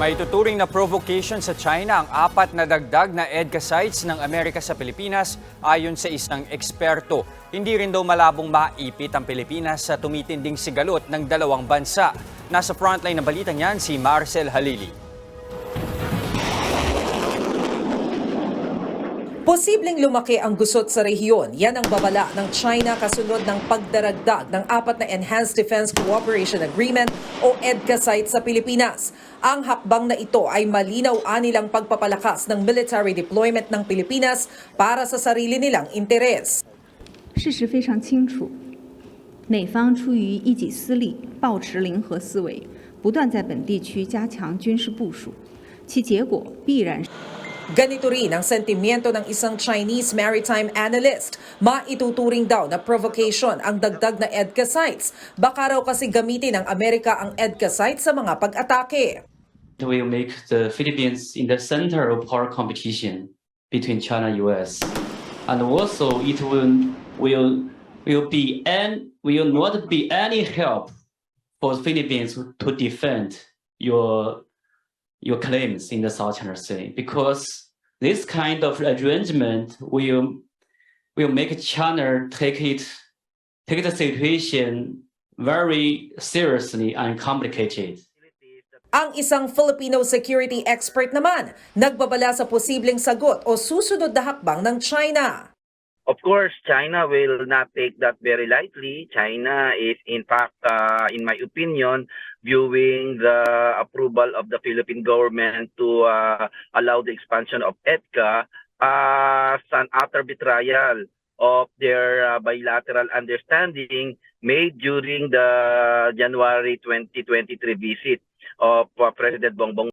May tuturing na provocation sa China ang apat na dagdag na EDCA sites ng Amerika sa Pilipinas ayon sa isang eksperto. Hindi rin daw malabong maipit ang Pilipinas sa tumitinding sigalot ng dalawang bansa. Nasa frontline ng balitang yan si Marcel Halili. Posibleng lumaki ang gusot sa rehiyon. Yan ang babala ng China kasunod ng pagdaragdag ng apat na Enhanced Defense Cooperation Agreement o EDCA sites sa Pilipinas. Ang hakbang na ito ay malinaw anilang pagpapalakas ng military deployment ng Pilipinas para sa sarili nilang interes. 事实非常清楚，美方出于一己私利，抱持零和思维，不断在本地区加强军事部署，其结果必然是。 Ganito rin ang sentimiento ng isang Chinese maritime analyst. Maituturing daw na provocation ang dagdag na EDCA sites. Baka raw kasi gamitin ng Amerika ang EDCA sites sa mga pag-atake. It will make the Philippines in the center of power competition between China and US. And also it will will will be and will not be any help for Philippines to defend your your claims in the South China Sea because this kind of arrangement will will make China take it take the situation very seriously and complicated. Ang isang Filipino security expert naman, nagbabala sa posibleng sagot o susunod na hakbang ng China. Of course, China will not take that very lightly. China is, in fact, uh, in my opinion, viewing the approval of the Philippine government to uh, allow the expansion of EDCA as an utter betrayal of their uh, bilateral understanding made during the January 2023 visit of uh, President Bongbong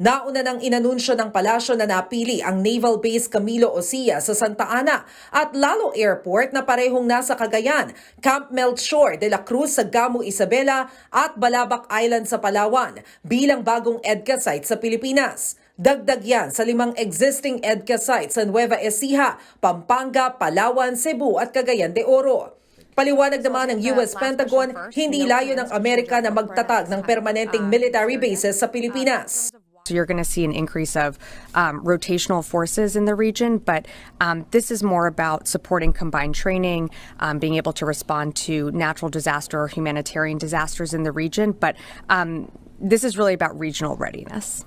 Nauna nang inanunsyo ng palasyo na napili ang Naval Base Camilo Osia sa Santa Ana at Lalo Airport na parehong nasa Cagayan, Camp Melchor de la Cruz sa Gamo Isabela at Balabac Island sa Palawan bilang bagong EDCA site sa Pilipinas. Dagdag yan sa limang existing EDCA sites sa Nueva Ecija, Pampanga, Palawan, Cebu at Cagayan de Oro. Paliwanag naman ng US Pentagon, hindi layo ng Amerika na magtatag ng permanenteng military bases sa Pilipinas. So you're going to see an increase of um, rotational forces in the region, but um, this is more about supporting combined training, um, being able to respond to natural disaster or humanitarian disasters in the region. But um, this is really about regional readiness.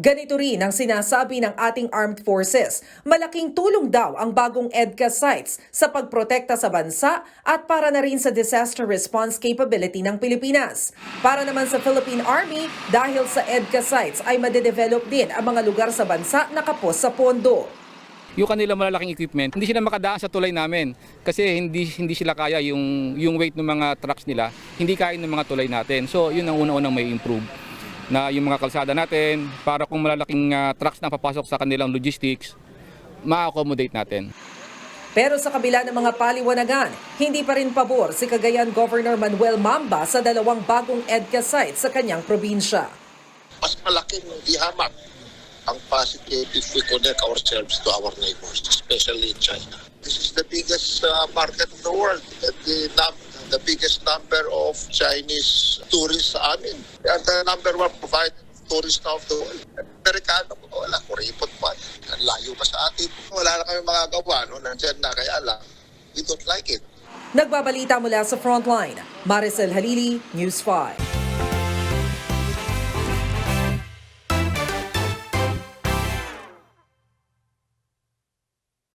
Ganito rin ang sinasabi ng ating armed forces. Malaking tulong daw ang bagong EDCA sites sa pagprotekta sa bansa at para na rin sa disaster response capability ng Pilipinas. Para naman sa Philippine Army, dahil sa EDCA sites ay madedevelop din ang mga lugar sa bansa na kapos sa pondo. yung kanilang malalaking equipment, hindi sila makadaan sa tulay namin kasi hindi hindi sila kaya yung yung weight ng mga trucks nila, hindi kaya ng mga tulay natin. So, yun ang una-unang may improve na yung mga kalsada natin para kung malalaking ah, trucks na papasok sa kanilang logistics, ma-accommodate natin. Pero sa kabila ng mga paliwanagan, hindi pa rin pabor si Cagayan Governor Manuel Mamba sa dalawang bagong EDCA sites sa kanyang probinsya. mas malaking ihamak ang positive if we connect ourselves to our neighbors, especially China. This is the biggest uh, market in the world and the, num- the biggest number of Chinese tourists sa amin. They are the number one provider of tourists now of the world. Amerikano, wala, kuripot pa. Ang layo pa sa atin. Wala na kami magagawa, no? Nandiyan na, kaya lang, we don't like it. Nagbabalita mula sa Frontline, Maricel Halili, News 5.